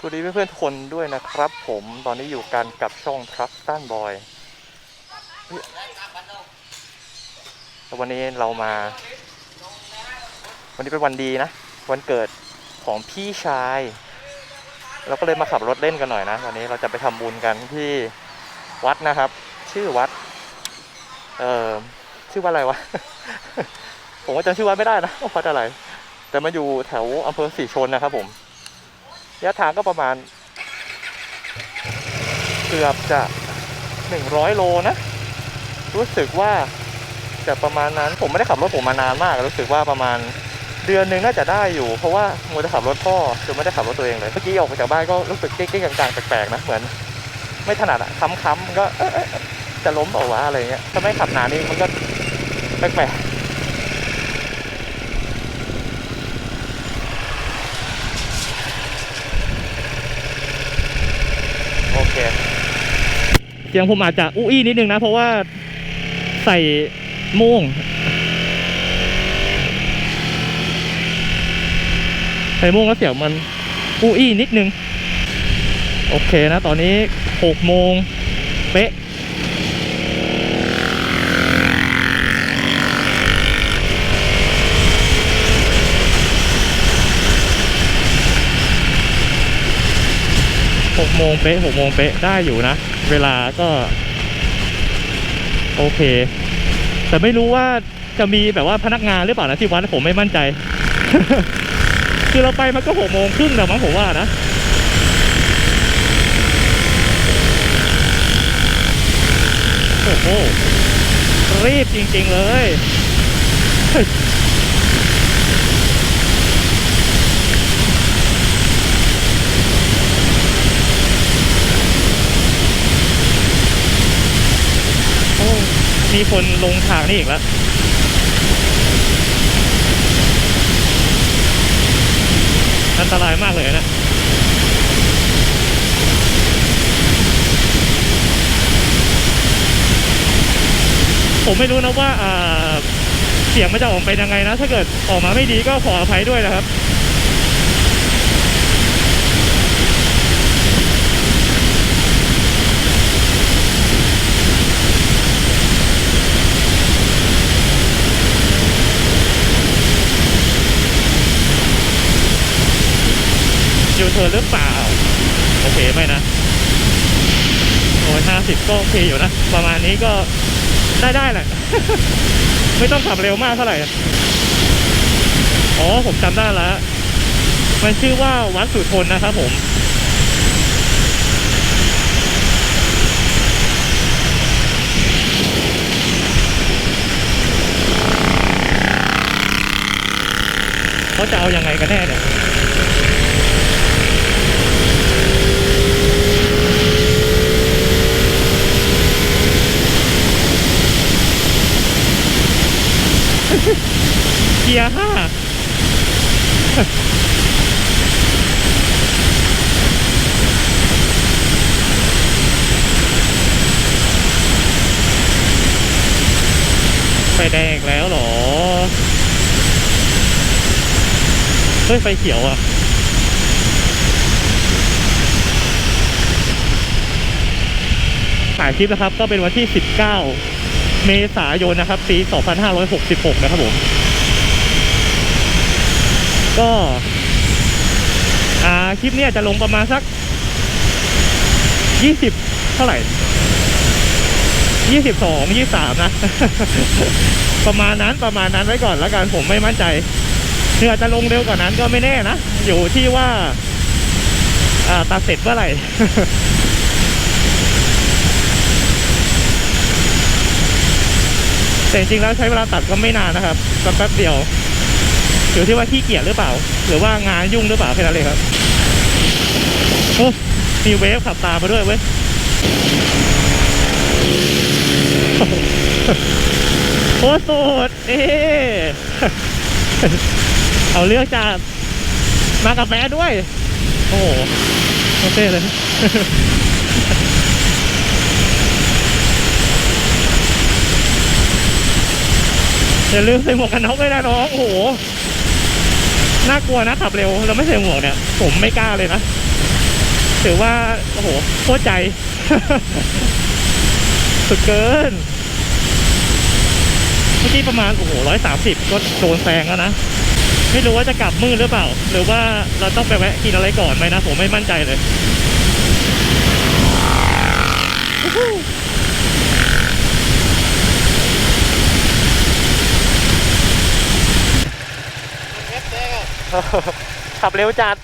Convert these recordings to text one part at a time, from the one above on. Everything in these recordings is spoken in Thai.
สวัสดีเพื่อนๆทุกคนด้วยนะครับผมตอนนี้อยู่กันกับช่อง Trust ตันบอยแล้ววันนี้เรามา วันนี้เป็นวันดีนะ วันเกิดของพี่ชาย เราก็เลยมาขับรถเล่นกันหน่อยนะ วันนี้เราจะไปทำบุญกันที่วัดนะครับ ชื่อวัด เอ่อชื่อว่าอะไรวะ ผมก็จำชื่อวัดไม่ได้นะว่าวัดอะไร แต่มาอยู่แถวอำเภอสีชนนะครับผม ระยะทางก็ประมาณ เกือบจะหนึ่งร้อยโลนะ รู้สึกว่าจะประมาณนั้นผมไม่ได้ขับรถผมมานานมาก รู้สึกว่าประมาณเดือนนึงน่าจะได้อยู่ เพราะว่ามัวแต่ขับรถพ่อจนไม่ได้ขับรถตัวเองเลยเมื่อกี้ออกจากบ้านก็รู้สึกเก๊กๆกลางๆแปลกๆนะเหมือน ไม่ถนัดอะค้ำๆก็จะล้มเปล่าวะอะไรเงี้ยถ้าไม่ขับนานนี่มันก็แปลกๆ โอเค เสียงผมอาจจะอู้อี้นิดนึงนะ เพราะว่าใส่ม่งใส่ม่งแล้วเสียงมันอู้อี้นิดนึง โอเคนะ ตอนนี้หกโมงเป๊ะ กโมงเป๊ะหกโมงเป๊ะได้อยู่นะ เวลาก็ โอเค แต่ไม่รู้ว่าจะมีแบบว่าพนักงานหรือเปล่านะที่วัดผมไม่มั่นใจ คือเราไปมันก็หกโมงครึ่งแล้วมั้งผมว่านะโอ้โหรีบจริง ๆ เลยเฮ้ย โอ้ มีคนลงทางนี่อีกแล้วอันตรายมากเลยนะผมไม่รู้นะว่าเสียงมันจะออกเป็นยังไงนะ ถ้าเกิดออกมาไม่ดีก็ขออภัยด้วยนะครับ หรือเปล่า โอเคไหมนะโอ้ยห้าสิบก็โอเคอยู่นะ ประมาณนี้ก็ได้ได้แหละ ไม่ต้องขับเร็วมากเท่าไหร่ อ๋อผมจำได้แล้ว มันชื่อว่าวัดสุทนนะครับผมเขาจะเอายังไงกันแน่เนี่ย ไฟแดงแล้วหรอ เฮ้ย ไฟเขียวอะ ถ่ายคลิปนะครับ ก็เป็นวันที่ 19 เมษายนนะครับ ปี 2566 นะครับผม ก็ อ่า คลิปเนี้ยจะลงประมาณสัก 20 เท่าไหร่ 22 23นะ ประมาณนั้นประมาณนั้นไว้ก่อนแล้วกันผมไม่มั่นใจเนื้อจะลงเร็วกว่านั้นก็ไม่แน่นะ อยู่ที่ว่าอ่าตัดเสร็จเมื่อไหร่แต่จริงๆแล้วใช้เวลาตัดก็ไม่นานนะครับก็แป๊บเดียวอยู่ที่ว่าขี้เกียจหรือเปล่า หรือว่างานยุ่งหรือเปล่าแค่นั้นเลยครับโอ้มีเวฟขับตามมาด้วยเว้ย โอ้สุดเอ๊ะเอาเลือกจากมากับแฟด้วย โอ้โหโอเคเลยอย่าลืมใส่หมวกกันน็อกด้วยนะน้องโอ้โหน่ากลัวนะขับเร็วแล้วไม่ใส่หมวกเนี่ย ผมไม่กล้าเลยนะ ถือว่า โอ้โหโคตรใจ สุดเกิน เมื่อกี้ประมาณโอ้โหร้อยสามสิบก็โดนแซงแล้วนะ ไม่รู้ว่าจะกลับมืดหรือเปล่า หรือว่าเราต้องไปแวะกินอะไรก่อนไหมนะ ผมไม่มั่นใจเลยขับเร็วจัด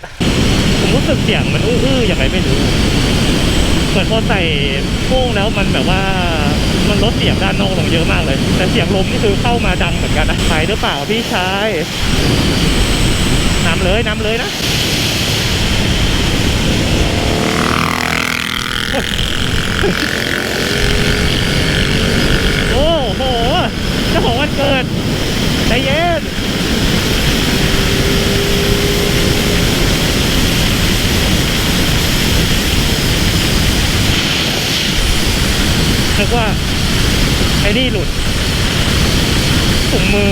ผมรู้สึกเสียงมันอื้อๆยังไงไม่รู้ เหมือนพอใส่โค้งแล้วมันแบบว่ามันลดเสียงด้านนอกลงเยอะมากเลย แต่เสียงลมนี่คือเข้ามาดังเหมือนกันนะไปหรือเปล่าพี่ชายนำเลยนำเลยนะโอ้โหเจ้าของวันเกิดใจเย็น นึกว่าไอ้นี่หลุดถุงมือ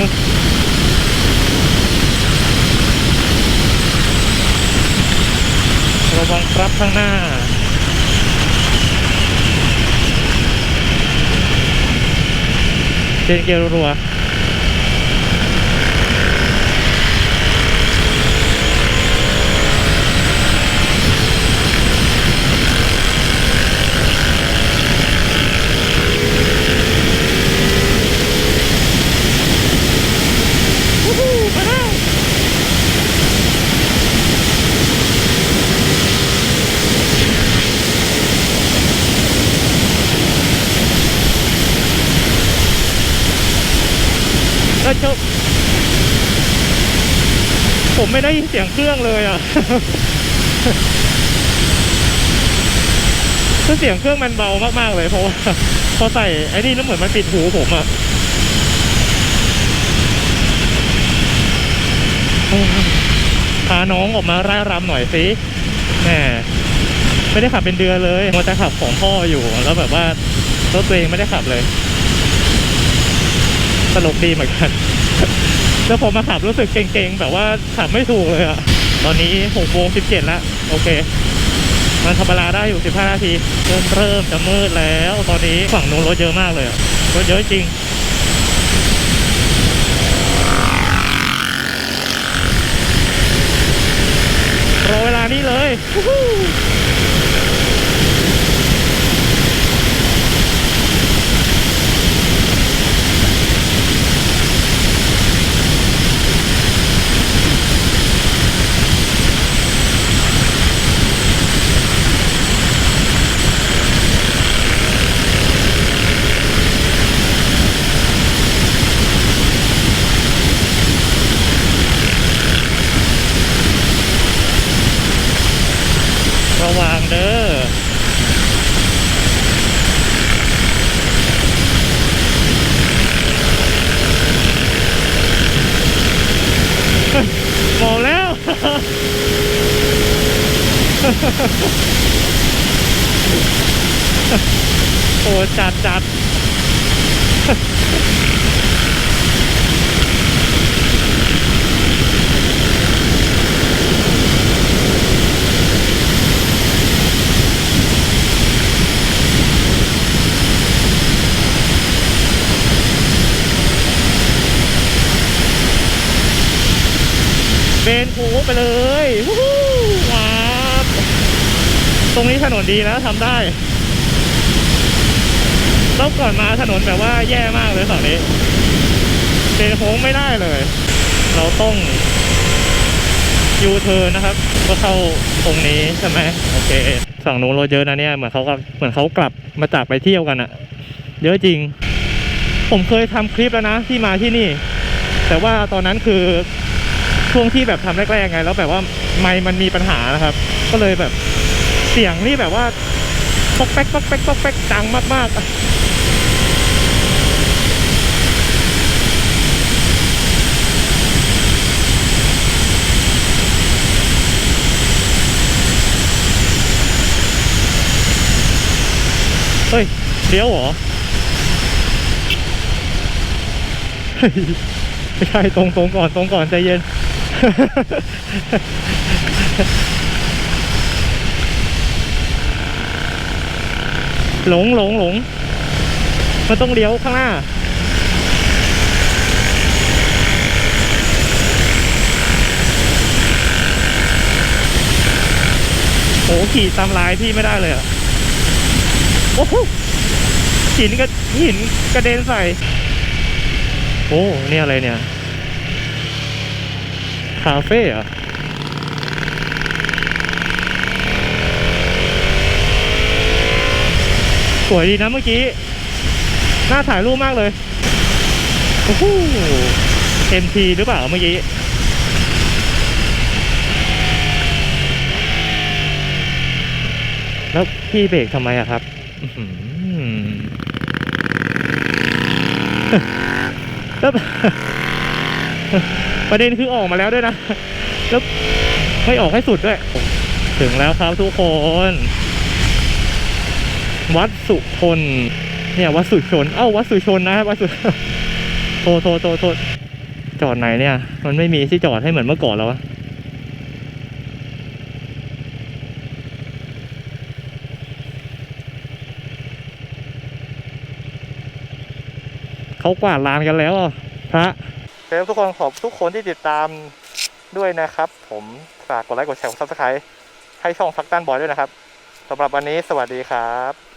ระวังครับข้างหน้าเจนเกียร์รัวๆวู้ฮู้มาแล้ว แล้วจบผมไม่ได้ยินเสียงเครื่องเลยอะคือเสียงเครื่องมันเบามากๆเลยเพราะว่าพอใส่ไอ้นี่แล้วเหมือนมันปิดหูผมอะพาน้องออกมาร่ายรำหน่อยสิแหมไม่ได้ขับเป็นเดือนเลยมัวแต่ขับของพ่ออยู่แล้วแบบว่ารถตัวเองไม่ได้ขับเลย ตลกดีเหมือนกัน แล้วพอมาขับรู้สึกเก่งๆ แบบว่าขับไม่ถูกเลยอะตอนนี้หกโมงสิบเจ็ดแล้วโอเค มันธรรมดาได้อยู่สิบห้านาที เริ่มเริ่มจะมืดแล้ว ตอนนี้ฝั่งนู้นรถเยอะมากเลยรถเยอะจริงรอเวลานี้เลยวู้ฮู้ระวังเด้อ มองแล้ว โอ้ จัดจัดเบนคูไปเลยว้าวตรงนี้ถนนดีนะทำได้ รอบก่อนมาถนนแบบว่าแย่มากเลยฝั่งนี้เบนโค้งไม่ได้เลย เราต้องยูเทิร์นนะครับ ก็เข้าตรงนี้ใช่ไหมโอเคฝั่งนู้นรถเยอะนะเนี่ยเหมือนเขากับเหมือนเขากลับมาจากไปเที่ยวกันอะเยอะจริง ผมเคยทำคลิปแล้วนะที่มาที่นี่ แต่ว่าตอนนั้นคือช่วงที่แบบทำแรกๆไง แล้วแบบว่าไมค์มันมีปัญหานะครับ ก็เลยแบบเสียงนี่แบบว่าป๊อกแป๊กป๊อกแป๊กป๊อกแป๊กดังมากๆ เฮ้ยเลี้ยวเหรอเฮ้ยไม่ใช่ตรงตรงก่อนตรงก่อนใจเย็น หลงหลงหลงมันต้องเลี้ยวข้างหน้าโอ้ขี่ตามลายพี่ไม่ได้เลยอะ โอ้โหหินกระหินกระเด็นใส่ โอ้เนี่ยอะไรเนี่ย คาเฟ่เหรอะสวยดีนะเมื่อกี้ น่าถ่ายรูปมากเลย โอ้โห MT หรือเปล่าเมื่อกี้แล้วพี่เบรกทำไมอะครับ แล้วประเด็นคือออกมาแล้วด้วยนะ แล้วไม่ออกให้สุดด้วย ถึงแล้วครับทุกคน วัดสุทนเนี่ย วัดสุชน เอ้า วัดสุชนนะวัดสุโทโทโทโทจอดไหนเนี่ย มันไม่มีที่จอดให้เหมือนเมื่อก่อนแล้วอะ เขากวาดลานกันแล้วอะพระเซฟทุกคนขอบทุกคนที่ติดตามด้วยนะครับ ผมฝากกดไลค์กดแชร์กดซับสไครต์ให้ช่องซักตันบอยด้วยนะครับสำหรับวันนี้สวัสดีครับ